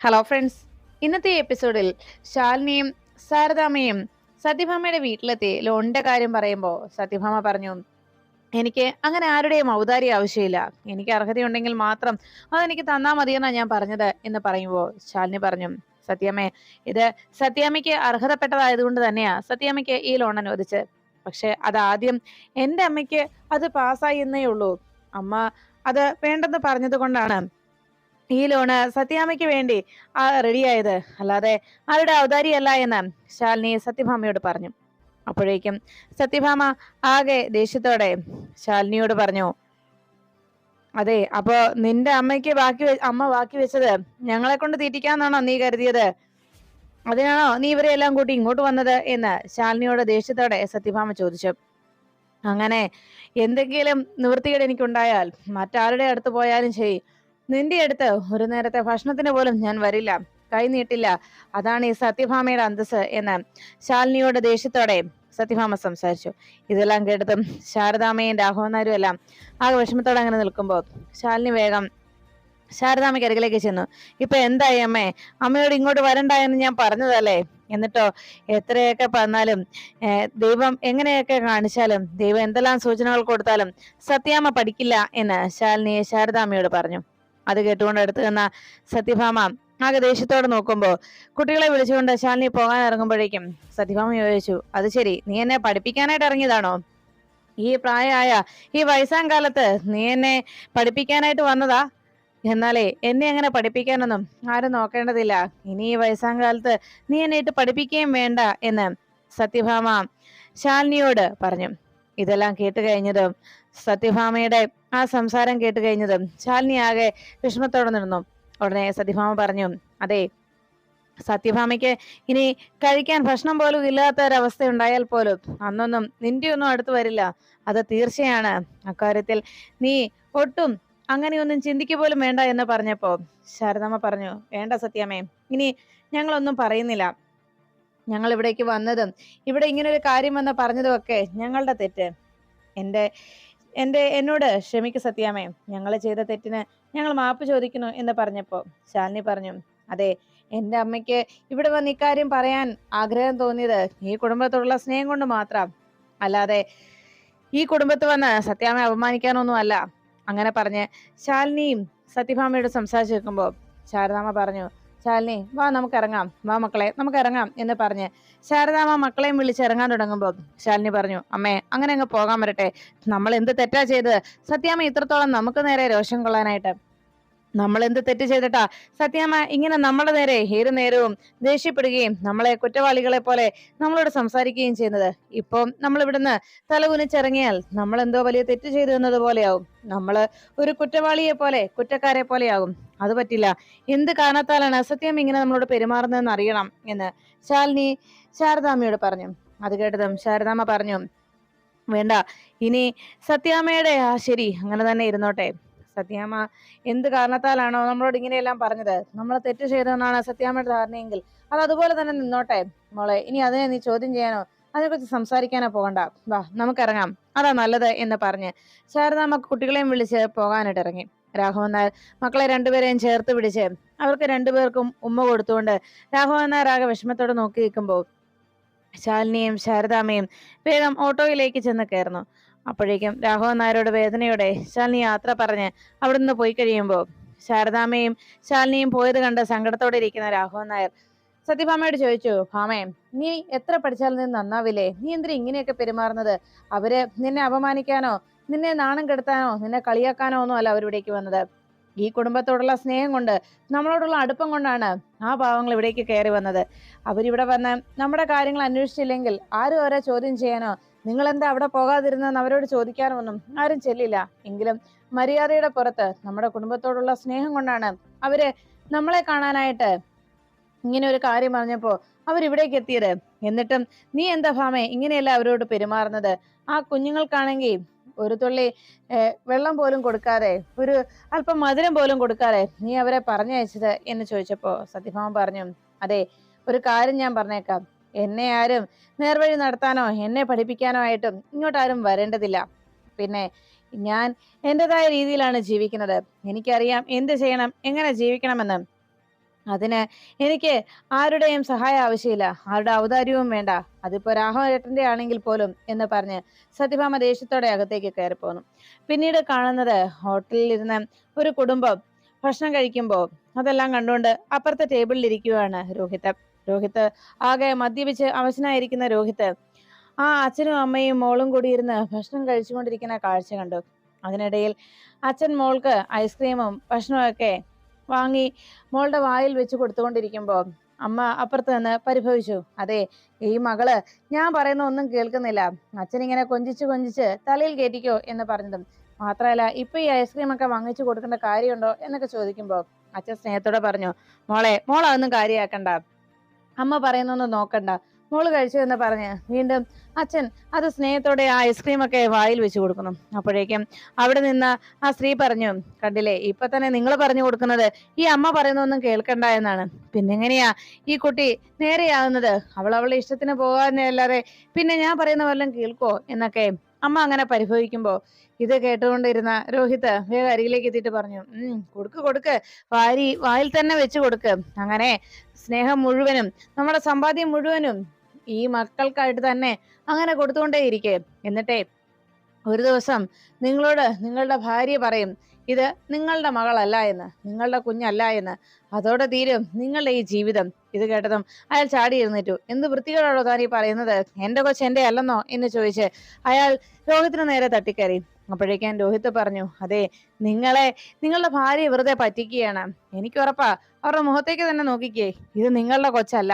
Hello friends ഇന്നത്തെ എപ്പിസോഡിൽ ശാലിനിയും ശാരദാമ്മയും സത്യഭാമയുടെ വീട്ടിലെത്തി. ലോണിന്റെ കാര്യം പറയുമ്പോൾ സത്യഭാമ പറഞ്ഞു എനിക്ക് അങ്ങനെ ആരുടെയും ഔദാര്യം ആവശ്യമില്ല. എനിക്ക് അർഹതയുണ്ടെങ്കിൽ മാത്രം അതെനിക്ക് തന്നാ മതിയെന്നാണ് ഞാൻ പറഞ്ഞത് എന്ന് പറയുമ്പോൾ ശാലിനി പറഞ്ഞു സത്യാമ്മേ ഇത് സത്യാമ്മയ്ക്ക് അർഹതപ്പെട്ടതായതുകൊണ്ട് തന്നെയാ സത്യാമ്മയ്ക്ക് ഈ ലോൺ അനുവദിച്ചത്. പക്ഷെ അതാദ്യം എന്റെ അമ്മയ്ക്ക് അത് പാസ്സായി എന്നേ ഉള്ളൂ. അമ്മ അത് വേണ്ടെന്ന് പറഞ്ഞത് കൊണ്ടാണ് ഈ ലോണ് സത്യാമ്മയ്ക്ക് വേണ്ടി റെഡിയായത് അല്ലാതെ ആരുടെ അവതാരിയല്ല എന്ന് ശാലിനി സത്യഭാമയോട് പറഞ്ഞു. അപ്പോഴേക്കും സത്യഭാമ ആകെ ദേഷ്യത്തോടെ ശാലിനിയോട് പറഞ്ഞു അതെ അപ്പോ നിന്റെ അമ്മയ്ക്ക് ബാക്കി അമ്മ ബാക്കി വെച്ചത് ഞങ്ങളെ കൊണ്ട് തീറ്റിക്കാന്നാണോ നീ കരുതിയത്? അതിനാണോ നീ ഇവരെ എല്ലാം കൂട്ടി ഇങ്ങോട്ട് വന്നത്? എന്ന് ശാലിനിയോട് ദേഷ്യത്തോടെ സത്യഭാമ ചോദിച്ചു. അങ്ങനെ എന്തെങ്കിലും നിവൃത്തികേട് എനിക്കുണ്ടായാൽ മറ്റാരുടെ അടുത്ത് പോയാലും ശരി നിന്റെ അടുത്ത് ഒരു നേരത്തെ ഭക്ഷണത്തിന് പോലും ഞാൻ വരില്ല. കൈനീട്ടില്ല അതാണ് ഈ സത്യഭാമയുടെ അന്തസ് എന്ന് ശാലിനിയോട് ദേഷ്യത്തോടെ സത്യഭാമ സംസാരിച്ചു. ഇതെല്ലാം കേട്ടതും ശാരദാമയും രാഘവനാരും എല്ലാം ആകെ വിഷമത്തോടെ അങ്ങനെ നിൽക്കുമ്പോൾ ശാലിനി വേഗം ശാരദാമ്മയ്ക്ക് അരികിലേക്ക് ചെന്നു. ഇപ്പൊ എന്തായി അമ്മേ? അമ്മയോട് ഇങ്ങോട്ട് വരണ്ട എന്ന് ഞാൻ പറഞ്ഞതല്ലേ? എന്നിട്ടോ എത്രയൊക്കെ പറഞ്ഞാലും ദൈവം എങ്ങനെയൊക്കെ കാണിച്ചാലും ദൈവം എന്തെല്ലാം സൂചനകൾ കൊടുത്താലും സത്യാമ്മ പഠിക്കില്ല എന്ന് ശാലിനിയെ ശാരദാമ്മയോട് പറഞ്ഞു. അത് കേട്ടുകൊണ്ട് അടുത്ത് നിന്ന സത്യഭാമ ആകെ ദേഷ്യത്തോടെ നോക്കുമ്പോ കുട്ടികളെ വിളിച്ചുകൊണ്ട് ശാലിനി പോകാൻ ഇറങ്ങുമ്പോഴേക്കും സത്യഭാമ ചോദിച്ചു അത് ശരി നീ എന്നെ പഠിപ്പിക്കാനായിട്ട് ഇറങ്ങിയതാണോ? ഈ പ്രായമായ ഈ വയസ്സാം കാലത്ത് നീ എന്നെ പഠിപ്പിക്കാനായിട്ട് വന്നതാ? എന്നാലേ എന്നെ അങ്ങനെ പഠിപ്പിക്കാനൊന്നും ആരും നോക്കേണ്ടതില്ല. ഇനി ഈ വയസ്സാം കാലത്ത് നീ എന്നെ ഇട്ട് പഠിപ്പിക്കുകയും വേണ്ട എന്ന് സത്യഭാമ ശാലിനിയോട് പറഞ്ഞു. ഇതെല്ലാം കേട്ട് കഴിഞ്ഞതും സത്യഭാമയുടെ ആ സംസാരം കേട്ട് കഴിഞ്ഞത് ശാലിനി ആകെ വിഷമത്തോടെ നിന്നു. ഉടനെ സത്യഭാമ പറഞ്ഞു അതെ സത്യഭാമയ്ക്ക് ഇനി കഴിക്കാൻ ഭക്ഷണം പോലും ഇല്ലാത്ത ഒരവസ്ഥ ഉണ്ടായാൽ പോലും അന്നൊന്നും നിന്റെ ഒന്നും അടുത്ത് വരില്ല. അത് തീർച്ചയാണ്. അക്കാര്യത്തിൽ നീ ഒട്ടും അങ്ങനെയൊന്നും ചിന്തിക്കുക പോലും വേണ്ട എന്ന് പറഞ്ഞപ്പോ ശാരദമ്മ പറഞ്ഞു വേണ്ട സത്യാമ്മേ ഇനി ഞങ്ങളൊന്നും പറയുന്നില്ല. ഞങ്ങൾ ഇവിടേക്ക് വന്നതും ഇവിടെ ഇങ്ങനെ ഒരു കാര്യം വന്ന് പറഞ്ഞതും ഒക്കെ ഞങ്ങളുടെ തെറ്റ്. എന്റെ എന്റെ എന്നോട് ക്ഷമിക്ക് സത്യാമേ ഞങ്ങൾ ചെയ്ത തെറ്റിന് ഞങ്ങൾ മാപ്പ് ചോദിക്കുന്നു എന്ന് പറഞ്ഞപ്പോ ശാലിനി പറഞ്ഞു അതെ എന്റെ അമ്മയ്ക്ക് ഇവിടെ വന്ന് ഇക്കാര്യം പറയാൻ ആഗ്രഹം തോന്നിയത് ഈ കുടുംബത്തോടുള്ള സ്നേഹം കൊണ്ട് മാത്രം. അല്ലാതെ ഈ കുടുംബത്ത് വന്ന് സത്യാമ്മയെ അപമാനിക്കാനൊന്നും അല്ല. അങ്ങനെ പറഞ്ഞ് ശാലിനിയും സത്യഭാമയോട് സംസാരിച്ചു നിൽക്കുമ്പോൾ ശാരദാമ്മ പറഞ്ഞു ശാലിനി വാ നമുക്ക് ഇറങ്ങാം. വാ മക്കളെ നമുക്ക് ഇറങ്ങാം എന്ന് പറഞ്ഞ് ശാരദാമ്മ മക്കളെയും വിളിച്ച് ഇറങ്ങാൻ തുടങ്ങുമ്പോൾ ശാലിനി പറഞ്ഞു അമ്മേ അങ്ങനെ അങ്ങ് പോകാൻ വരട്ടെ. നമ്മൾ എന്ത് തെറ്റാ ചെയ്തത്? സത്യാമ്മ ഇത്രത്തോളം നമുക്ക് നേരെ രോഷം കൊള്ളാനായിട്ട്. നമ്മൾ എന്ത് തെറ്റ് ചെയ്തിട്ടാ? സത്യാമ്മ ഇങ്ങനെ നമ്മുടെ നേരെ ഏത് നേരവും ദേഷ്യപ്പെടുകയും നമ്മളെ കുറ്റവാളികളെ പോലെ നമ്മളോട് സംസാരിക്കുകയും ചെയ്യുന്നത്. ഇപ്പോൾ നമ്മൾ ഇവിടുന്ന് തലകുനിച്ചിറങ്ങിയാൽ നമ്മൾ എന്തോ വലിയ തെറ്റ് ചെയ്തു എന്നതുപോലെയാവും നമ്മൾ ഒരു കുറ്റവാളിയെ പോലെ കുറ്റക്കാരെ പോലെയാകും. അത് പറ്റില്ല. എന്ത് കാരണത്താലാണ് സത്യം ഇങ്ങനെ നമ്മളോട് പെരുമാറുന്നതെന്ന് അറിയണം എന്ന് ശാലിനി ശാരദാമ്മയോട് പറഞ്ഞു. അത് കേട്ടതും ശാരദാമ്മ പറഞ്ഞു വേണ്ട ഇനി സത്യാമ്മയുടെ ആ ശരി അങ്ങനെ തന്നെ ഇരുന്നോട്ടെ. സത്യാമ്മ എന്ത് കാരണത്താലാണോ നമ്മളോട് ഇങ്ങനെയെല്ലാം പറഞ്ഞത്? നമ്മൾ തെറ്റ് ചെയ്തതെന്നാണ് സത്യാമ്മയുടെ ധാരണയെങ്കിൽ. അത് അതുപോലെ തന്നെ നിന്നോട്ടെ മോളെ. ഇനി അതിനെ നീ ചോദ്യം ചെയ്യാനോ അതിനെക്കുറിച്ച് സംസാരിക്കാനോ പോകണ്ട. വാ നമുക്കിറങ്ങാം. അതാ നല്ലത് എന്ന് പറഞ്ഞ് ശാരദാമ്മ കുട്ടികളെയും വിളിച്ച് പോകാനായിട്ട് ഇറങ്ങി. രാഘവൻ നായർ മക്കളെ രണ്ടുപേരെയും ചേർത്ത് പിടിച്ച് അവർക്ക് രണ്ടുപേർക്കും ഉമ്മ കൊടുത്തുകൊണ്ട് രാഘവൻ നായർ ആകെ വിഷമത്തോടെ നോക്കി നിൽക്കുമ്പോൾ ശാലിനിയും ശാരദാമ്മയും വേഗം ഓട്ടോയിലേക്ക് ചെന്ന് കയറുന്നു. അപ്പോഴേക്കും രാഘവൻ നായരോട് വേദനയോടെ ശാലിനി യാത്ര പറഞ്ഞ് അവിടെ നിന്ന് പോയി കഴിയുമ്പോൾ ശാരദാമ്മയും ശാലിനിയും പോയത് കണ്ട് സങ്കടത്തോടെ ഇരിക്കുന്ന രാഘവൻ നായർ സത്യഭാമയോട് ചോദിച്ചു ഭാമേ നീ എത്ര പഠിച്ചാലും നീ നന്നാവില്ലേ? നീ എന്തിനാ ഇങ്ങനെയൊക്കെ പെരുമാറുന്നത്? അവർ നിന്നെ അപമാനിക്കാനോ നിന്നെ നാണം കെടുത്താനോ നിന്നെ കളിയാക്കാനോ ഒന്നും അല്ല അവരിവിടേക്ക് വന്നത്. ഈ കുടുംബത്തോടുള്ള സ്നേഹം കൊണ്ട് നമ്മളോടുള്ള അടുപ്പം കൊണ്ടാണ് ആ പാവങ്ങൾ ഇവിടേക്ക് കയറി വന്നത്. അവരിവിടെ വന്ന് നമ്മുടെ കാര്യങ്ങൾ അന്വേഷിച്ചില്ലെങ്കിൽ ആരും അവരെ ചോദ്യം ചെയ്യാനോ നിങ്ങൾ എന്താ അവിടെ പോകാതിരുന്നെന്ന് അവരോട് ചോദിക്കാനൊന്നും ആരും ചെല്ലില്ല. എങ്കിലും മര്യാദയുടെ പുറത്ത് നമ്മുടെ കുടുംബത്തോടുള്ള സ്നേഹം കൊണ്ടാണ് അവർ നമ്മളെ കാണാനായിട്ട് ഇങ്ങനെ ഒരു കാര്യം പറഞ്ഞപ്പോ അവരിവിടേക്ക് എത്തിയത്. എന്നിട്ടും നീ എന്താ ഭാമേ? ഇങ്ങനെയല്ല അവരോട് പെരുമാറുന്നത്? ആ കുഞ്ഞുങ്ങൾക്കാണെങ്കിൽ ഒരു തുള്ളി വെള്ളം പോലും കൊടുക്കാതെ ഒരു അല്പം മധുരം പോലും കൊടുക്കാതെ നീ അവരെ പറഞ്ഞയച്ചത്? എന്ന് ചോദിച്ചപ്പോ സത്യഭാമ പറഞ്ഞു അതെ ഒരു കാര്യം ഞാൻ പറഞ്ഞേക്കാം. എന്നെ ആരും നേർവഴി നടത്താനോ എന്നെ പഠിപ്പിക്കാനോ ആയിട്ടും ഇങ്ങോട്ട് ആരും വരേണ്ടതില്ല. പിന്നെ ഞാൻ എന്റെതായ രീതിയിലാണ് ജീവിക്കുന്നത്. എനിക്കറിയാം എന്ത് ചെയ്യണം എങ്ങനെ ജീവിക്കണമെന്ന്. അതിന് എനിക്ക് ആരുടെയും സഹായം ആവശ്യമില്ല. ആരുടെ ഔദാര്യവും വേണ്ട. അതിപ്പോ രാഘവേട്ടന്റെ ആണെങ്കിൽ പോലും എന്ന് പറഞ്ഞ് സത്യഭാമ ദേഷ്യത്തോടെ അകത്തേക്ക് കയറി പോന്നു പിന്നീട് കാണുന്നത് ഹോട്ടലിൽ ഇരുന്ന് ഒരു കുടുംബം ഭക്ഷണം കഴിക്കുമ്പോൾ അതെല്ലാം കണ്ടുകൊണ്ട് അപ്പുറത്തെ ടേബിളിൽ ഇരിക്കുകയാണ് രോഹിത് രോഹിത് ആകെ മദ്യപിച്ച് അവശനായിരിക്കുന്ന രോഹിത്ത് ആ അച്ഛനും അമ്മയും മോളും കൂടി ഇരുന്ന് ഭക്ഷണം കഴിച്ചുകൊണ്ടിരിക്കുന്ന കാഴ്ച കണ്ടു. അതിനിടയിൽ അച്ഛൻ മോൾക്ക് ഐസ്ക്രീമും ഭക്ഷണമൊക്കെ വാങ്ങി മോളുടെ വായിൽ വെച്ച് കൊടുത്തുകൊണ്ടിരിക്കുമ്പോൾ അമ്മ അപ്പുറത്ത് നിന്ന് പരിഭവിച്ചു. അതെ ഈ മകൾ ഞാൻ പറയുന്ന ഒന്നും കേൾക്കുന്നില്ല. അച്ഛൻ ഇങ്ങനെ കൊഞ്ചിച്ച് കൊഞ്ചിച്ച് തലയിൽ കയറ്റിക്കോ എന്ന് പറഞ്ഞതും. മാത്രമല്ല ഇപ്പൊ ഈ ഐസ്ക്രീം ഒക്കെ വാങ്ങിച്ചു കൊടുക്കേണ്ട കാര്യമുണ്ടോ? എന്നൊക്കെ ചോദിക്കുമ്പോൾ അച്ഛൻ സ്നേഹത്തോടെ പറഞ്ഞു മോളെ ഒന്നും കാര്യമാക്കണ്ട. അമ്മ പറയുന്നൊന്നും നോക്കണ്ട. മോൾ കഴിച്ചു എന്ന് പറഞ്ഞ് വീണ്ടും അച്ഛൻ അത് സ്നേഹത്തോടെ ആ ഐസ്ക്രീം ഒക്കെ വായിൽ വെച്ച് കൊടുക്കുന്നു. അപ്പോഴേക്കും അവിടെ നിന്ന് ആ സ്ത്രീ പറഞ്ഞു കണ്ടില്ലേ ഇപ്പൊ തന്നെ നിങ്ങൾ പറഞ്ഞു കൊടുക്കുന്നത് ഈ അമ്മ പറയുന്നൊന്നും കേൾക്കണ്ട എന്നാണ്. പിന്നെ എങ്ങനെയാ ഈ കുട്ടി നേരെയാവുന്നത് അവൾ അവളുടെ ഇഷ്ടത്തിന് പോകാനല്ലാതെ പിന്നെ ഞാൻ പറയുന്ന വല്ലതും കേൾക്കോ എന്നൊക്കെ അമ്മ അങ്ങനെ പരിഭവിക്കുമ്പോ ഇത് കേട്ടുകൊണ്ടിരുന്ന രോഹിത് വേഗം അരികിലേക്ക് എത്തിയിട്ട് പറഞ്ഞു ഉം കൊടുക്ക് കൊടുക്ക്. വാരി വായിൽ തന്നെ വെച്ച് കൊടുക്ക്. അങ്ങനെ സ്നേഹം മുഴുവനും നമ്മുടെ സമ്പാദ്യം മുഴുവനും ഈ മക്കൾക്കായിട്ട് തന്നെ അങ്ങനെ കൊടുത്തുകൊണ്ടേ ഇരിക്കെ എന്നിട്ടേ ഒരു ദിവസം നിങ്ങളോട് നിങ്ങളുടെ ഭാര്യ പറയും ഇത് നിങ്ങളുടെ മകളല്ല എന്ന് നിങ്ങളുടെ കുഞ്ഞല്ല എന്ന്. അതോടെ തീരും നിങ്ങളുടെ ഈ ജീവിതം. ഇത് കേട്ടതും അയാൾ ചാടി എഴുന്നേറ്റു. എന്ത് വൃത്തികേടാണോ താൻ ഈ പറയുന്നത്? എന്റെ കൊച്ച് എന്റെ അല്ലെന്നോ? എന്ന് ചോദിച്ച് അയാൾ രോഹിത്തിന് നേരെ തട്ടിക്കയറി. അപ്പോഴേക്കാൻ രോഹിത് പറഞ്ഞു അതെ നിങ്ങളെ നിങ്ങളുടെ ഭാര്യ വെറുതെ പറ്റിക്കുകയാണ്. എനിക്ക് ഉറപ്പാ അവരുടെ മുഖത്തേക്ക് തന്നെ നോക്കിക്കേ. ഇത് നിങ്ങളുടെ കൊച്ചല്ല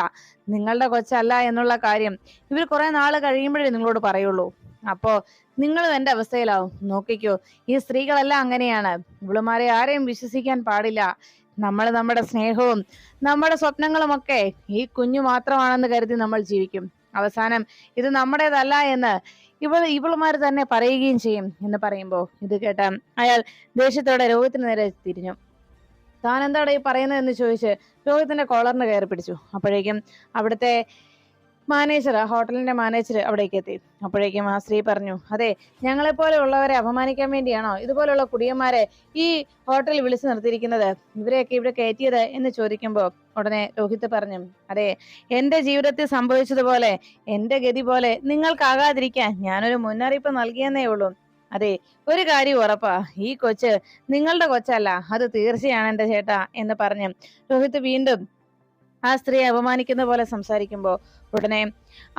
നിങ്ങളുടെ കൊച്ചല്ല എന്നുള്ള കാര്യം ഇവർ കുറെ നാൾ കഴിയുമ്പോഴേ നിങ്ങളോട് പറയുള്ളൂ. അപ്പോ നിങ്ങളും എന്റെ അവസ്ഥയിലാവും. നോക്കിക്കോ ഈ സ്ത്രീകളെല്ലാം അങ്ങനെയാണ്. ഇവളുമാരെ ആരെയും വിശ്വസിക്കാൻ പാടില്ല. നമ്മൾ നമ്മുടെ സ്നേഹവും നമ്മുടെ സ്വപ്നങ്ങളുമൊക്കെ ഈ കുഞ്ഞു മാത്രമാണെന്ന് കരുതി നമ്മൾ ജീവിക്കും. അവസാനം ഇത് നമ്മുടേതല്ല എന്ന് ഇവൾ ഇവളുമാർ തന്നെ പറയുകയും ചെയ്യും എന്ന് പറയുമ്പോൾ ഇത് കേട്ട അയാൾ ദേഷ്യത്തോടെ രോഹിത്തിന് നേരെ തിരിഞ്ഞു. താൻ എന്താണ് ഈ പറയുന്നത് എന്ന് ചോദിച്ച് രോഹിത്തിന്റെ കോളറിന് കയറി പിടിച്ചു. അപ്പോഴേക്കും അവിടുത്തെ മാനേജർ ഹോട്ടലിന്റെ മാനേജർ അവിടേക്ക് എത്തി. അപ്പോഴേക്കും ആ സ്ത്രീ പറഞ്ഞു അതെ ഞങ്ങളെപ്പോലെ ഉള്ളവരെ അപമാനിക്കാൻ വേണ്ടിയാണോ ഇതുപോലുള്ള കുടിയന്മാരെ ഈ ഹോട്ടലിൽ വിളിച്ചു നിർത്തിയിരിക്കുന്നത്? ഇവരെയൊക്കെ ഇവിടെ കയറ്റിയത്? എന്ന് ചോദിക്കുമ്പോൾ ഉടനെ രോഹിത് പറഞ്ഞു അതെ എന്റെ ജീവിതത്തിൽ സംഭവിച്ചതുപോലെ എന്റെ ഗതി പോലെ നിങ്ങൾക്കാകാതിരിക്കാൻ ഞാനൊരു മുന്നറിയിപ്പ് നൽകിയെന്നേ ഉള്ളൂ. അതെ ഒരു കാര്യം ഉറപ്പാ ഈ കൊച്ച് നിങ്ങളുടെ കൊച്ചല്ല അത് തീർച്ചയാണ് എന്റെ ചേട്ടാ എന്ന് പറഞ്ഞു. രോഹിത് വീണ്ടും ആ സ്ത്രീയെ അപമാനിക്കുന്ന പോലെ സംസാരിക്കുമ്പോൾ ഉടനെ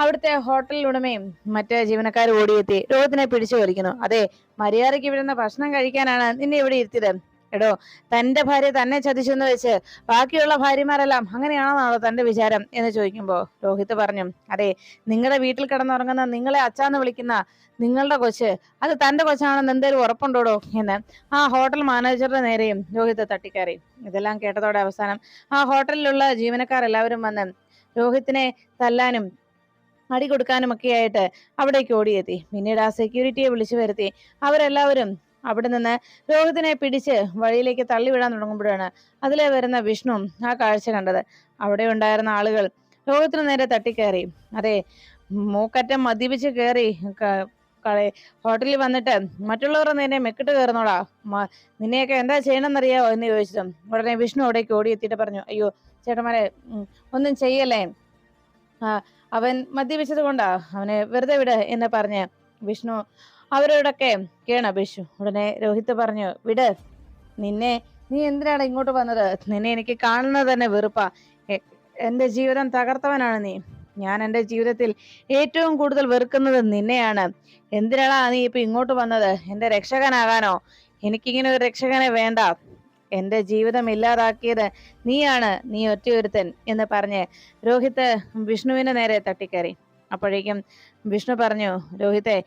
അവിടുത്തെ ഹോട്ടൽ ഉടമയും മറ്റ് ജീവനക്കാരും ഓടിയെത്തി രോഗത്തിനെ പിടിച്ചു വലിക്കുന്നു. അതെ മര്യാദയ്ക്ക് ഇവിടുന്ന് ഭക്ഷണം കഴിക്കാനാണ് നിന്നെ ഇവിടെ ഇരുത്തിയത്. എടോ തന്റെ ഭാര്യ തന്നെ ചതിച്ചെന്ന് വെച്ച് ബാക്കിയുള്ള ഭാര്യമാരെല്ലാം അങ്ങനെയാണെന്നാണോ തന്റെ വിചാരം എന്ന് ചോദിക്കുമ്പോൾ രോഹിത് പറഞ്ഞു അതെ നിങ്ങളുടെ വീട്ടിൽ കിടന്നുറങ്ങുന്ന നിങ്ങളെ അച്ചാന്ന് വിളിക്കുന്ന നിങ്ങളുടെ കൊച്ച് അത് തന്റെ കൊച്ചാണെന്ന് എന്തേലും ഉറപ്പുണ്ടോടോ? എന്ന് ആ ഹോട്ടൽ മാനേജറുടെ നേരെയും രോഹിത് തട്ടിക്കയറി. ഇതെല്ലാം കേട്ടതോടെ അവസാനം ആ ഹോട്ടലിലുള്ള ജീവനക്കാർ എല്ലാവരും വന്ന് രോഹിത്തിനെ തല്ലാനും അടി കൊടുക്കാനും ഒക്കെ ആയിട്ട് അവിടേക്ക് ഓടിയെത്തി. പിന്നീട് ആ സെക്യൂരിറ്റിയെ വിളിച്ചു വരുത്തി. അവരെല്ലാവരും അവിടെ നിന്ന് രോഹിതിനെ പിടിച്ച് വഴിയിലേക്ക് തള്ളിവിടാൻ തുടങ്ങുമ്പോഴാണ് അതിലെ വരുന്ന വിഷ്ണു ആ കാഴ്ച കണ്ടത്. അവിടെ ഉണ്ടായിരുന്ന ആളുകൾ രോഹിത്തിന് നേരെ തട്ടിക്കയറി. അതെ മൂക്കറ്റം മദ്യപിച്ച് കയറി ഹോട്ടലിൽ വന്നിട്ട് മറ്റുള്ളവർ നിന്നെ മെക്കിട്ട് കയറുന്നോടാ. നിന്നെയൊക്കെ എന്താ ചെയ്യണമെന്നറിയാവോ എന്ന് ചോദിച്ചതും. ഉടനെ വിഷ്ണു അവിടേക്ക് ഓടിയെത്തിയിട്ട് പറഞ്ഞു അയ്യോ ചേട്ടന്മാരെ ഒന്നും ചെയ്യല്ലേ? അവൻ മദ്യപിച്ചത് കൊണ്ടാ അവനെ വെറുതെ വിട എന്ന് പറഞ്ഞ് വിഷ്ണു അവരോടൊക്കെ കേണപേക്ഷിച്ചു ഉടനെ രോഹിത് പറഞ്ഞു വിട് നിന്നെ നീ എന്തിനാണ് ഇങ്ങോട്ട് വന്നത്? നിന്നെ എനിക്ക് കാണുന്നത് തന്നെ വെറുപ്പാ. എന്റെ ജീവിതം തകർത്തവനാണ് നീ. ഞാൻ എന്റെ ജീവിതത്തിൽ ഏറ്റവും കൂടുതൽ വെറുക്കുന്നത് നിന്നെയാണ്. എന്തിനാണ് നീ ഇപ്പൊ ഇങ്ങോട്ട് വന്നത്? എന്റെ രക്ഷകനാകാനോ? എനിക്കിങ്ങനെ ഒരു രക്ഷകനെ വേണ്ട. എന്റെ ജീവിതം ഇല്ലാതാക്കിയത് നീയാണ്. നീ ഒറ്റയൊരുത്തൻ എന്ന് പറഞ്ഞ് രോഹിത് വിഷ്ണുവിന് നേരെ തട്ടിക്കയറി. അപ്പോഴേക്കും വിഷ്ണു പറഞ്ഞു രോഹിത്തെ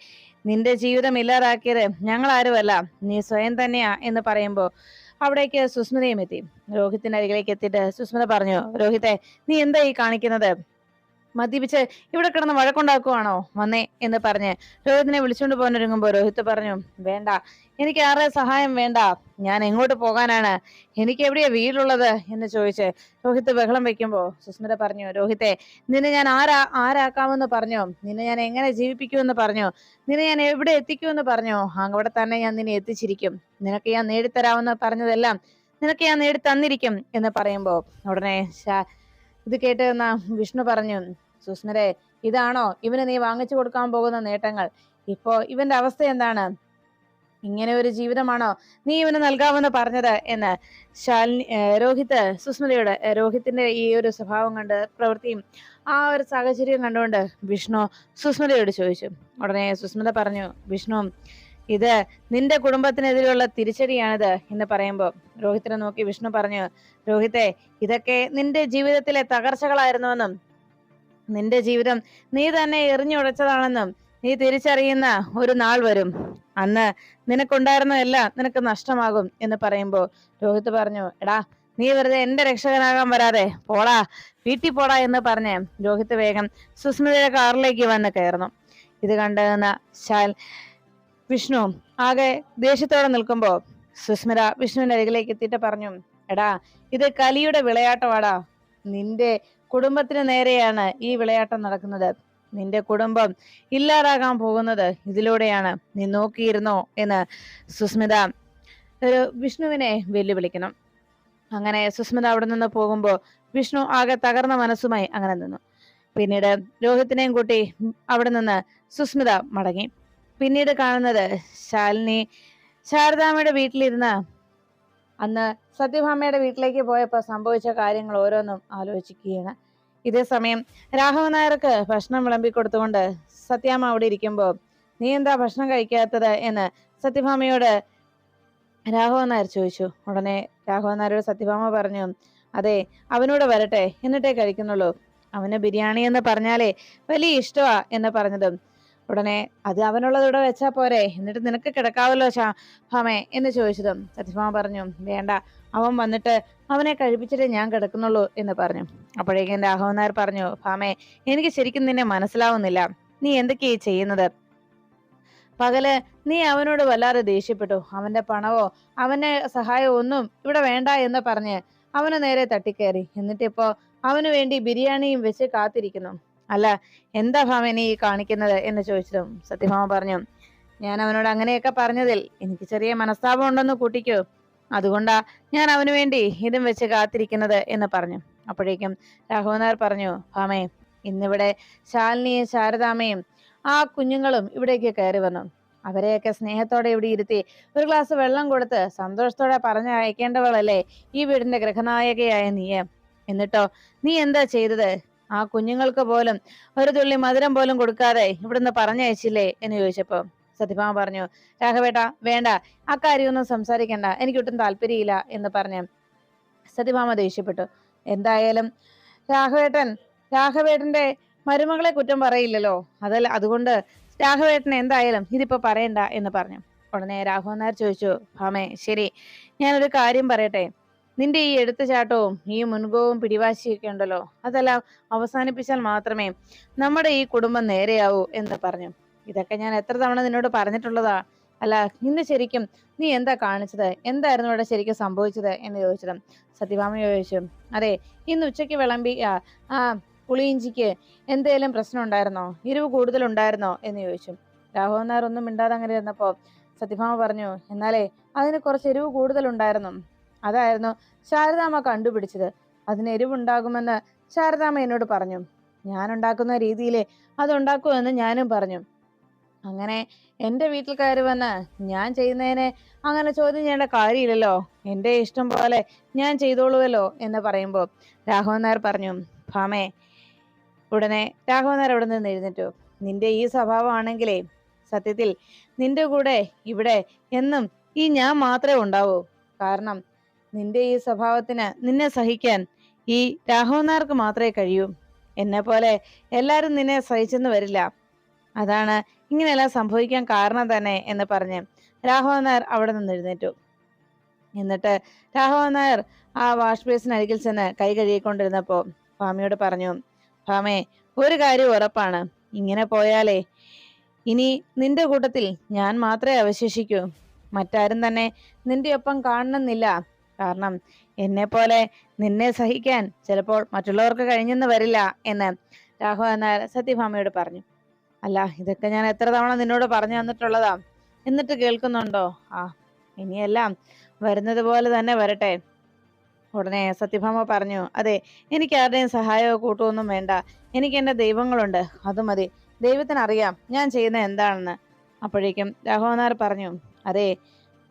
നിന്റെ ജീവിതം ഇല്ലാതാക്കിയത് ഞങ്ങൾ ആരുമല്ല നീ സ്വയം തന്നെയാ എന്ന് പറയുമ്പോ അവിടേക്ക് സുസ്മിതയും എത്തി. രോഹിത്തിന്റെ അരികിലേക്ക് എത്തിയിട്ട് സുസ്മിത പറഞ്ഞു രോഹിത്തെ നീ എന്താ ഈ കാണിക്കുന്നത്? മദ്യപിച്ച് ഇവിടെ കിടന്ന് വഴക്കുണ്ടാക്കുവാണോ? വന്നേ എന്ന് പറഞ്ഞ് രോഹിത്തിനെ വിളിച്ചുകൊണ്ട് പോകാനൊരുങ്ങുമ്പോ രോഹിത് പറഞ്ഞു വേണ്ട എനിക്ക് ആരുടെ സഹായം വേണ്ട? ഞാൻ എങ്ങോട്ട് പോകാനാണ്? എനിക്ക് എവിടെയാ വീടുള്ളത്? എന്ന് ചോദിച്ച് രോഹിത് ബഹളം വെക്കുമ്പോ സുസ്മിത പറഞ്ഞു രോഹിത്തെ നിന്നെ ഞാൻ ആരാ ആരാക്കാമെന്ന് പറഞ്ഞു. നിന്നെ ഞാൻ എങ്ങനെ ജീവിപ്പിക്കുമെന്ന് പറഞ്ഞു. നിന്നെ ഞാൻ എവിടെ എത്തിക്കുമെന്ന് പറഞ്ഞു. അവിടെ തന്നെ ഞാൻ നിന്നെ എത്തിച്ചിരിക്കും. നിനക്ക് ഞാൻ നേടിത്തരാമെന്ന് പറഞ്ഞതെല്ലാം നിനക്ക് ഞാൻ നേടി തന്നിരിക്കും എന്ന് പറയുമ്പോ ഉടനെ ഇത് കേട്ട് നിന്ന വിഷ്ണു പറഞ്ഞു സുസ്മരെ ഇതാണോ? ഇവന് നീ വാങ്ങിച്ചു കൊടുക്കാൻ പോകുന്ന നേട്ടങ്ങൾ. ഇപ്പോ ഇവന്റെ അവസ്ഥ എന്താണ്? ഇങ്ങനെ ഒരു ജീവിതമാണോ നീ ഇവന് നൽകാമെന്ന് പറഞ്ഞത്? എന്ന് ശാലിനി രോഹിത് സുസ്മിതയുടെ രോഹിത്തിന്റെ ഈ ഒരു സ്വഭാവം കണ്ട് പ്രവൃത്തിയും ആ ഒരു സാഹചര്യം കണ്ടുകൊണ്ട് വിഷ്ണു സുസ്മിതയോട് ചോദിച്ചു. ഉടനെ സുസ്മിത പറഞ്ഞു വിഷ്ണു ഇത് നിന്റെ കുടുംബത്തിനെതിരെയുള്ള തിരിച്ചടിയാണിത് എന്ന് പറയുമ്പോൾ രോഹിത്തിനെ നോക്കി വിഷ്ണു പറഞ്ഞു രോഹിത്തെ ഇതൊക്കെ നിന്റെ ജീവിതത്തിലെ തകർച്ചകളായിരുന്നുവെന്നും നിന്റെ ജീവിതം നീ തന്നെ എറിഞ്ഞുടച്ചതാണെന്നും നീ തിരിച്ചറിയുന്ന ഒരു നാൾ വരും. അന്ന് നിനക്കുണ്ടായിരുന്നതെല്ലാം നിനക്ക് നഷ്ടമാകും എന്ന് പറയുമ്പോൾ രോഹിത് പറഞ്ഞു എടാ നീ വെറുതെ എന്റെ രക്ഷകനാകാൻ വരാതെ പോടാ വീട്ടിൽ പോടാ എന്ന് പറഞ്ഞ് രോഹിത് വേഗം സുസ്മിതയുടെ കാറിലേക്ക് വന്ന് കയറുന്നു. ഇത് കണ്ടെന്ന ശാൽ വിഷ്ണു ആകെ ദേഷ്യത്തോടെ നിൽക്കുമ്പോ സുസ്മിത വിഷ്ണുവിന്റെ അരികിലേക്ക് എത്തിയിട്ട് പറഞ്ഞു എടാ ഇത് കലിയുടെ വിളയാട്ടമാടാ നിന്റെ കുടുംബത്തിന് നേരെയാണ് ഈ വിളയാട്ടം നടക്കുന്നത്. നിന്റെ കുടുംബം ഇല്ലാതാകാൻ പോകുന്നത് ഇതിലൂടെയാണ്. നീ നോക്കിയിരുന്നോ? എന്ന് സുസ്മിത ഒരു വിഷ്ണുവിനെ വെല്ലുവിളിക്കണം. അങ്ങനെ സുസ്മിത അവിടെ നിന്ന് പോകുമ്പോൾ വിഷ്ണു ആകെ തകർന്ന മനസ്സുമായി അങ്ങനെ നിന്നു. പിന്നീട് രോഹിത്തിനെയും കൂട്ടി അവിടെ നിന്ന് സുസ്മിത മടങ്ങി. പിന്നീട് കാണുന്നത് ശാലിനി. ശാരദാമ്മയുടെ വീട്ടിലിരുന്ന് അന്ന് സത്യഭാമയുടെ വീട്ടിലേക്ക് പോയപ്പോൾ സംഭവിച്ച കാര്യങ്ങൾ ഓരോന്നും ആലോചിക്കുകയാണ്. ഇതേ സമയം രാഘവൻ നായർക്ക് ഭക്ഷണം വിളമ്പി കൊടുത്തുകൊണ്ട് സത്യാമ്മ അവിടെ ഇരിക്കുമ്പോൾ നീ എന്താ ഭക്ഷണം കഴിക്കാത്തത്? എന്ന് സത്യഭാമയോട് രാഘവൻ നായർ ചോദിച്ചു. ഉടനെ രാഘവൻ നായരോട് സത്യഭാമ പറഞ്ഞു അതെ അവനോട് വരട്ടെ എന്നിട്ടേ കഴിക്കുന്നുള്ളൂ. അവന് ബിരിയാണി എന്ന് പറഞ്ഞാലേ വലിയ ഇഷ്ടമാ എന്ന് പറഞ്ഞതും ഉടനെ അത് അവനുള്ളത് ഇവിടെ വെച്ചാ പോരെ എന്നിട്ട് നിനക്ക് കിടക്കാവല്ലോ ഭാമേ എന്ന് ചോദിച്ചതും സത്യഭാമ പറഞ്ഞു വേണ്ട അവൻ വന്നിട്ട് അവനെ കഴിപ്പിച്ചിട്ട് ഞാൻ കിടക്കുന്നുള്ളൂ എന്ന് പറഞ്ഞു. അപ്പോഴേക്കും രാഘവൻ പറഞ്ഞു ഭാമേ എനിക്ക് ശരിക്കും നിന്നെ മനസ്സിലാവുന്നില്ല നീ എന്തൊക്കെയാ ചെയ്യുന്നത്? പകൽ നീ അവനോട് വല്ലാതെ ദേഷ്യപ്പെട്ടു അവന്റെ പണവോ അവന്റെ സഹായമോ ഒന്നും ഇവിടെ വേണ്ട എന്ന് പറഞ്ഞ് അവന് നേരെ തട്ടിക്കയറി. എന്നിട്ടിപ്പോ അവന് വേണ്ടി ബിരിയാണിയും വെച്ച് കാത്തിരിക്കുന്നു. അല്ല എന്താ ഭാമ നീ ഈ കാണിക്കുന്നത് എന്ന് ചോദിച്ചതും സത്യഭാമ പറഞ്ഞു ഞാൻ അവനോട് അങ്ങനെയൊക്കെ പറഞ്ഞതിൽ എനിക്ക് ചെറിയ മനസ്താപം ഉണ്ടെന്ന് കൂട്ടിക്കോ. അതുകൊണ്ടാ ഞാൻ അവന് വേണ്ടി ഇതും വെച്ച് കാത്തിരിക്കുന്നത് എന്ന് പറഞ്ഞു. അപ്പോഴേക്കും രാഘവനാർ പറഞ്ഞു ഭാമേ ഇന്നിവിടെ ശാലിനിയും ശാരദാമയും ആ കുഞ്ഞുങ്ങളും ഇവിടേക്ക് കയറി വന്നു. അവരെയൊക്കെ സ്നേഹത്തോടെ ഇവിടെ ഇരുത്തി ഒരു ഗ്ലാസ് വെള്ളം കൊടുത്ത് സന്തോഷത്തോടെ പറഞ്ഞു അയക്കേണ്ടവളല്ലേ ഈ വീടിന്റെ ഗൃഹനായകയായ നീയെ. എന്നിട്ടോ നീ എന്താ ചെയ്തത്? ആ കുഞ്ഞുങ്ങൾക്ക് പോലും ഒരു തുള്ളി മധുരം പോലും കൊടുക്കാതെ ഇവിടുന്ന് പറഞ്ഞയച്ചില്ലേ എന്ന് ചോദിച്ചപ്പോ സത്യഭാമ പറഞ്ഞു രാഘവേട്ട വേണ്ട അക്കാര്യമൊന്നും സംസാരിക്കണ്ട എനിക്കൊട്ടും താല്പര്യമില്ല എന്ന് പറഞ്ഞ് സത്യഭാമ ദേഷ്യപ്പെട്ടു. എന്തായാലും രാഘവേട്ടൻ രാഘവേട്ടന്റെ മരുമകളെ കുറ്റം പറയില്ലല്ലോ. അതല്ല അതുകൊണ്ട് രാഘവേട്ടൻ എന്തായാലും ഇതിപ്പോ പറയണ്ട എന്ന് പറഞ്ഞു. ഉടനെ രാഘവൻ നായർ ചോദിച്ചു ഭാമേ ശരി ഞാനൊരു കാര്യം പറയട്ടെ. നിന്റെ ഈ എടുത്ത ചാട്ടവും ഈ മുൻകോവും പിടിവാശിയൊക്കെ ഉണ്ടല്ലോ അതെല്ലാം അവസാനിപ്പിച്ചാൽ മാത്രമേ നമ്മുടെ ഈ കുടുംബം നേരെയാവൂ എന്ന് പറഞ്ഞു. ഇതൊക്കെ ഞാൻ എത്ര തവണ നിന്നോട് പറഞ്ഞിട്ടുള്ളതാ? അല്ല ഇന്ന് ശരിക്കും നീ എന്താ കാണിച്ചത്? എന്തായിരുന്നു ഇവിടെ ശരിക്കും സംഭവിച്ചത് എന്ന് ചോദിച്ചത് സത്യഭാമ ചോദിച്ചു അതെ ഇന്ന് ഉച്ചയ്ക്ക് വിളമ്പി ആ പുളിയിഞ്ചിക്ക് എന്തേലും പ്രശ്നം ഉണ്ടായിരുന്നോ എരിവ് കൂടുതൽ ഉണ്ടായിരുന്നോ എന്ന് ചോദിച്ചു. രാഘവൻ ഒന്നും മിണ്ടാതെ അങ്ങനെ ഇരുന്നപ്പോ സത്യഭാമ പറഞ്ഞു എന്നാലേ അതിന് കുറച്ച് എരിവ് കൂടുതൽ ഉണ്ടായിരുന്നു അതായിരുന്നു ശാരദാമ്മ കണ്ടുപിടിച്ചത്. അതിന് എരിവുണ്ടാകുമെന്ന് ശാരദാമ്മ എന്നോട് പറഞ്ഞു. ഞാൻ ഉണ്ടാക്കുന്ന രീതിയിൽ അതുണ്ടാക്കുമെന്ന് ഞാനും പറഞ്ഞു. അങ്ങനെ എന്റെ വീട്ടിൽ കയറി വന്ന് ഞാൻ ചെയ്യുന്നതിനെ അങ്ങനെ ചോദ്യം ചെയ്യേണ്ട കാര്യമില്ലല്ലോ. എന്റെ ഇഷ്ടം പോലെ ഞാൻ ചെയ്തോളുവല്ലോ എന്ന് പറയുമ്പോൾ രാഘവൻ നായർ പറഞ്ഞു ഭാമേ ഉടനെ രാഘവൻ നായർ അവിടെ നിന്ന് എഴുന്നേറ്റു. നിന്റെ ഈ സ്വഭാവമാണെങ്കിലേ സത്യത്തിൽ നിന്റെ കൂടെ ഇവിടെ എന്നും ഈ ഞാൻ മാത്രമേ ഉണ്ടാവൂ. കാരണം നിന്റെ ഈ സ്വഭാവത്തിന് നിന്നെ സഹിക്കാൻ ഈ രാഘവൻ മാത്രമേ കഴിയൂ. എന്നെ പോലെ എല്ലാരും നിന്നെ സഹിച്ചെന്ന് വരില്ല. അതാണ് ഇങ്ങനെയെല്ലാം സംഭവിക്കാൻ കാരണം തന്നെ എന്ന് പറഞ്ഞ് രാഘവൻ അവിടെ നിന്ന് എഴുന്നേറ്റു. എന്നിട്ട് രാഘവൻ നായർ ആ വാഷ് ബേസിനരികിൽ ചെന്ന് കൈ കഴുകിക്കൊണ്ടിരുന്നപ്പോ ഭാമയോട് പറഞ്ഞു ഭാമേ ഒരു കാര്യം ഉറപ്പാണ്. ഇങ്ങനെ പോയാലേ ഇനി നിന്റെ കൂട്ടത്തിൽ ഞാൻ മാത്രമേ അവശേഷിക്കൂ. മറ്റാരും തന്നെ നിന്റെ ഒപ്പം കാണണമെന്നില്ല. കാരണം എന്നെ പോലെ നിന്നെ സഹിക്കാൻ ചിലപ്പോൾ മറ്റുള്ളവർക്ക് കഴിഞ്ഞെന്ന് വരില്ല എന്ന് രാഹു എന്നാൽ സത്യഭാമയോട് പറഞ്ഞു. അല്ല ഇതൊക്കെ ഞാൻ എത്ര തവണ നിന്നോട് പറഞ്ഞു തന്നിട്ടുള്ളതാ? എന്നിട്ട് കേൾക്കുന്നുണ്ടോ? ആ ഇനിയെല്ലാം വരുന്നത് പോലെ തന്നെ വരട്ടെ. ഉടനെ സത്യഭാമ പറഞ്ഞു അതെ എനിക്ക് ആരുടെയും സഹായമോ കൂട്ടുമൊന്നും വേണ്ട. എനിക്ക് എന്റെ ദൈവങ്ങളുണ്ട്. അത് മതി. ദൈവത്തിനറിയാം ഞാൻ ചെയ്യുന്ന എന്താണെന്ന്. അപ്പോഴേക്കും രാഘവനാർ പറഞ്ഞു അതെ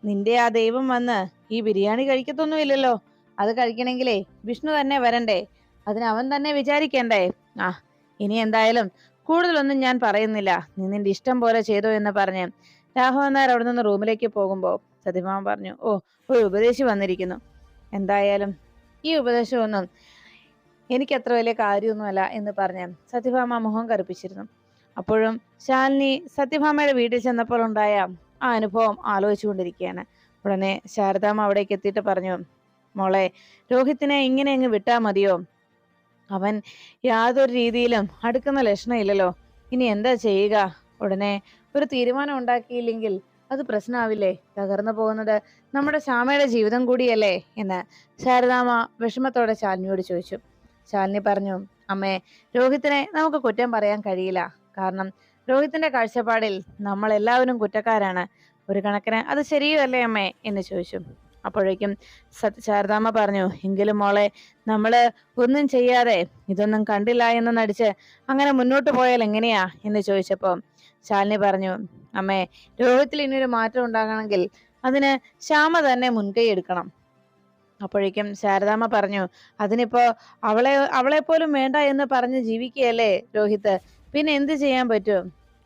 നിന്റെ ആ ദൈവം വന്ന് ഈ ബിരിയാണി കഴിക്കത്തൊന്നുമില്ലല്ലോ. അത് കഴിക്കണമെങ്കിലേ വിഷ്ണു തന്നെ വരണ്ടേ. അതിന് അവൻ തന്നെ വിചാരിക്കണ്ടേ. ആ ഇനി എന്തായാലും കൂടുതലൊന്നും ഞാൻ പറയുന്നില്ല. നീ നിന്റെ ഇഷ്ടം പോലെ ചെയ്തോ എന്ന് പറഞ്ഞ് രാഘവൻ നായർ അവിടെ നിന്ന് റൂമിലേക്ക് പോകുമ്പോൾ സത്യഭാമ പറഞ്ഞു ഓ ഒരു ഉപദേശി വന്നിരിക്കുന്നു. എന്തായാലും ഈ ഉപദേശമൊന്നും എനിക്ക് അത്ര വലിയ കാര്യമൊന്നുമല്ല എന്ന് പറഞ്ഞ് സത്യഭാമ മുഖം കറുപ്പിച്ചിരുന്നു. അപ്പോഴും ശാലിനി സത്യഭാമയുടെ വീട്ടിൽ ചെന്നപ്പോൾ ഉണ്ടായ ആ അനുഭവം ആലോചിച്ചുകൊണ്ടിരിക്കുകയാണ്. ഉടനെ ശാരദാമ്മ അവിടേക്ക് എത്തിയിട്ട് പറഞ്ഞു മോളെ രോഹിത്തിനെ ഇങ്ങനെ അങ്ങ് വിട്ടാ മതിയോ? അവൻ യാതൊരു രീതിയിലും അടുക്കുന്ന ലക്ഷണമില്ലല്ലോ. ഇനി എന്താ ചെയ്യുക? ഉടനെ ഒരു തീരുമാനം ഉണ്ടാക്കിയില്ലെങ്കിൽ അത് പ്രശ്നമാവില്ലേ തകർന്നു പോകുന്നത് നമ്മുടെ ശ്യാമയുടെ ജീവിതം കൂടിയല്ലേ? എന്ന് ശാരദാമ്മ വിഷമത്തോടെ ശാലിനിയോട് ചോദിച്ചു. ശാലിനി പറഞ്ഞു അമ്മേ രോഹിത്തിനെ നമുക്ക് കുറ്റം പറയാൻ കഴിയില്ല. കാരണം രോഹിത്തിന്റെ കാഴ്ചപ്പാടിൽ നമ്മൾ എല്ലാവരും കുറ്റക്കാരാണ്. ഒരു കണക്കിന് അത് ശരിയല്ലേ അമ്മേ? എന്ന് ചോദിച്ചു. അപ്പോഴേക്കും ശാരദാമ്മ പറഞ്ഞു എങ്കിലും മോളെ നമ്മൾ ഒന്നും ചെയ്യാതെ ഇതൊന്നും കണ്ടില്ല എന്ന് നടിച്ച് അങ്ങനെ മുന്നോട്ട് പോയാൽ എങ്ങനെയാ? എന്ന് ചോദിച്ചപ്പോ ശാലിനി പറഞ്ഞു അമ്മേ രോഗത്തിൽ ഇനിയൊരു മാറ്റം ഉണ്ടാകണമെങ്കിൽ അതിന് ശ്യാമ തന്നെ മുൻകൈ എടുക്കണം. അപ്പോഴേക്കും ശാരദാമ്മ പറഞ്ഞു അതിനിപ്പോ അവളെ അവളെ പോലും വേണ്ട എന്ന് പറഞ്ഞ് ജീവിക്കുകയല്ലേ രോഹിത് പിന്നെ എന്ത് ചെയ്യാൻ പറ്റും?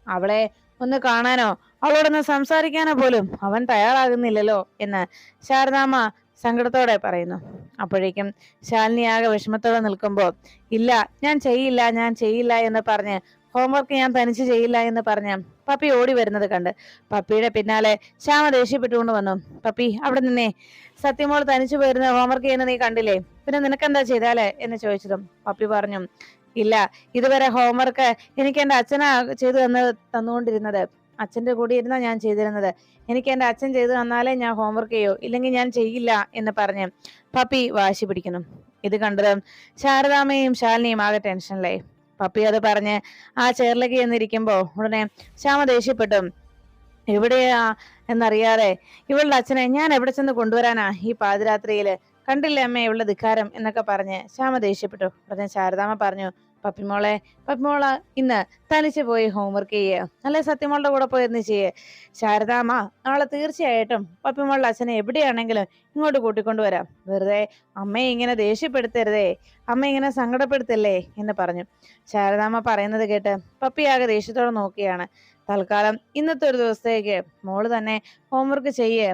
അവളെ ഒന്ന് കാണാനോ? അവളോടൊന്ന് സംസാരിക്കാനോ പോലും അവൻ തയ്യാറാകുന്നില്ലല്ലോ എന്ന് ശാരദാമ്മ സങ്കടത്തോടെ പറയുന്നു. അപ്പോഴേക്കും ശാലിനി ആകെ വിഷമത്തോടെ നിൽക്കുമ്പോൾ ഇല്ല ഞാൻ ചെയ്യില്ല ഞാൻ ചെയ്യില്ല എന്ന് പറഞ്ഞ് ഹോംവർക്ക് ഞാൻ തനിച്ച് ചെയ്യില്ല എന്ന് പറഞ്ഞ് പപ്പി ഓടി വരുന്നത് കണ്ട് പപ്പിയുടെ പിന്നാലെ ശ്യാമ ദേഷ്യപ്പെട്ടുകൊണ്ട് വന്നു. പപ്പി അവിടെ നിന്നേ. സത്യമോൾ തനിച്ചു പോയിരുന്ന ഹോംവർക്ക് ചെയ്യുന്ന നീ കണ്ടില്ലേ? പിന്നെ നിനക്കെന്താ ചെയ്താലേ? എന്ന് ചോദിച്ചതും പപ്പി പറഞ്ഞു ഇല്ല ഇതുവരെ ഹോംവർക്ക് എനിക്ക് എന്റെ അച്ഛനാ ചെയ്തു തന്ന് തന്നുകൊണ്ടിരുന്നത്. അച്ഛന്റെ കൂടെ ഇരുന്നാ ഞാൻ ചെയ്തിരുന്നത്. എനിക്ക് എന്റെ അച്ഛൻ ചെയ്തു തന്നാലേ ഞാൻ ഹോംവർക്ക് ചെയ്യൂ. ഇല്ലെങ്കിൽ ഞാൻ ചെയ്യില്ല എന്ന് പറഞ്ഞ് പപ്പി വാശി പിടിക്കുന്നു. ഇത് കണ്ടത് ശാരദാമ്മയും ശാലിനിയും ആകെ ടെൻഷനിലായി. പപ്പി അത് പറഞ്ഞ് ആ ചെയറിലേക്ക് ചെന്നിരിക്കുമ്പോൾ ഉടനെ ശ്യാമ ദേഷ്യപ്പെട്ടു. എവിടെയാ എന്നറിയാതെ ഇവളുടെ അച്ഛനെ ഞാൻ എവിടെ ചെന്ന് കൊണ്ടുവരാനാ ഈ പാതിരാത്രിയിൽ കണ്ടില്ലേ അമ്മ ഇവളുടെ ധിക്കാരം എന്നൊക്കെ പറഞ്ഞ് ശ്യാമ ദേഷ്യപ്പെട്ടു. ഉടനെ ശാരദാമ്മ പറഞ്ഞു പപ്പിമോളെ പപ്പിമോള ഇന്ന് തനിച്ച് പോയി ഹോംവർക്ക് ചെയ്യേ. അല്ലെ സത്യമോളുടെ കൂടെ പോയി എന്ന് ചെയ്യേ. ശാരദാമ്മ നാളെ തീർച്ചയായിട്ടും പപ്പിമോളുടെ അച്ഛനെ എവിടെയാണെങ്കിലും ഇങ്ങോട്ട് കൂട്ടിക്കൊണ്ടുവരാം വെറുതെ അമ്മയെ ഇങ്ങനെ ദേഷ്യപ്പെടുത്തരുതേ അമ്മ ഇങ്ങനെ സങ്കടപ്പെടുത്തല്ലേ എന്ന് പറഞ്ഞു. ശാരദാമ്മ പറയുന്നത് കേട്ട് പപ്പി ആകെ ദേഷ്യത്തോടെ നോക്കിയാണ് തൽക്കാലം ഇന്നത്തെ ഒരു ദിവസത്തേക്ക് മോൾ തന്നെ ഹോംവർക്ക് ചെയ്യേ.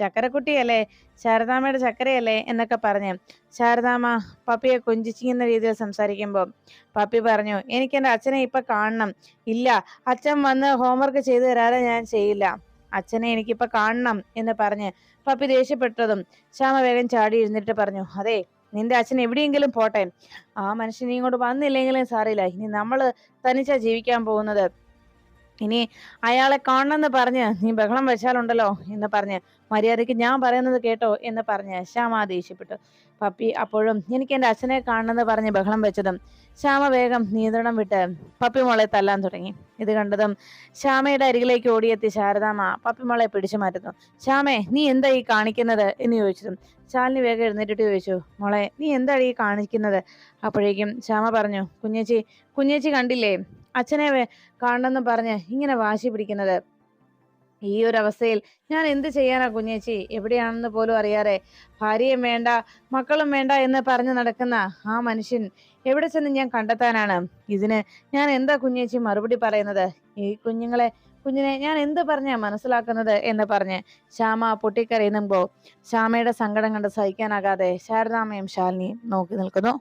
ചക്കരക്കുട്ടിയല്ലേ? ശാരദാമ്മയുടെ ചക്കരയല്ലേ? എന്നൊക്കെ പറഞ്ഞ് ശാരദാമ്മ പപ്പിയെ കൊഞ്ചിച്ചിങ്ങുന്ന രീതിയിൽ സംസാരിക്കുമ്പോൾ പപ്പി പറഞ്ഞു എനിക്ക് എന്റെ അച്ഛനെ ഇപ്പം കാണണം. ഇല്ല അച്ഛൻ വന്ന് ഹോംവർക്ക് ചെയ്തു തരാതെ ഞാൻ ചെയ്യില്ല. അച്ഛനെ എനിക്കിപ്പം കാണണം എന്ന് പറഞ്ഞ് പപ്പി ദേഷ്യപ്പെട്ടതും ശ്യാമ വേഗം ചാടി എഴുന്നിട്ട് പറഞ്ഞു അതെ നിന്റെ അച്ഛൻ എവിടെയെങ്കിലും പോട്ടെ. ആ മനുഷ്യൻ നീ ഇങ്ങോട്ട് വന്നില്ലെങ്കിലും സാറിയില്ല ഇനി നമ്മൾ തനിച്ചാ ജീവിക്കാൻ പോകുന്നത്. ഇനി അയാളെ കാണണമെന്ന് പറഞ്ഞ് നീ ബഹളം വെച്ചാലുണ്ടല്ലോ എന്ന് പറഞ്ഞ് മര്യാദയ്ക്ക് ഞാൻ പറയുന്നത് കേട്ടോ എന്ന് പറഞ്ഞ് ശ്യാമ ദേഷ്യപ്പെട്ടു. പപ്പി അപ്പോഴും എനിക്ക് എന്റെ അച്ഛനെ കാണണമെന്ന് പറഞ്ഞ് ബഹളം വെച്ചതും ശ്യാമ വേഗം നിയന്ത്രണം വിട്ട് പപ്പി മോളെ തല്ലാൻ തുടങ്ങി. ഇത് കണ്ടതും ശ്യാമയുടെ അരികിലേക്ക് ഓടിയെത്തി ശാരദാമ്മ പപ്പി മോളെ പിടിച്ചു മാറ്റുന്നു. ശ്യാമേ നീ എന്താ ഈ കാണിക്കുന്നത് എന്ന് ചോദിച്ചതും ശാലിനി വേഗം എഴുന്നേറ്റിട്ട് ചോദിച്ചു മോളെ നീ എന്താണ് ഈ കാണിക്കുന്നത്? അപ്പോഴേക്കും ശ്യാമ പറഞ്ഞു കുഞ്ഞേച്ചി കുഞ്ഞേച്ചി കണ്ടില്ലേ? അച്ഛനെ കാണണമെന്ന് പറഞ്ഞ് ഇങ്ങനെ വാശി പിടിക്കുന്നത്. ഈ ഒരു അവസ്ഥയിൽ ഞാൻ എന്ത് ചെയ്യാനാ കുഞ്ഞേച്ചി? എവിടെയാണെന്ന് പോലും അറിയാറേ ഭാര്യയും വേണ്ട മക്കളും വേണ്ട എന്ന് പറഞ്ഞു നടക്കുന്ന ആ മനുഷ്യൻ എവിടെ ചെന്ന് ഞാൻ കണ്ടെത്താനാണ്? ഇതിന് ഞാൻ എന്താ കുഞ്ഞേച്ചി മറുപടി പറയുന്നത്? ഈ കുഞ്ഞുങ്ങളെ കുഞ്ഞിനെ ഞാൻ എന്ത് പറഞ്ഞാ മനസ്സിലാക്കുന്നത് എന്ന് പറഞ്ഞ് ശ്യാമ പൊട്ടിക്കരയുമ്പോ ശ്യാമയുടെ സങ്കടം കണ്ട് സഹിക്കാനാകാതെ ശാരദാമയും ശാലിനിയും നോക്കി നിൽക്കുന്നു.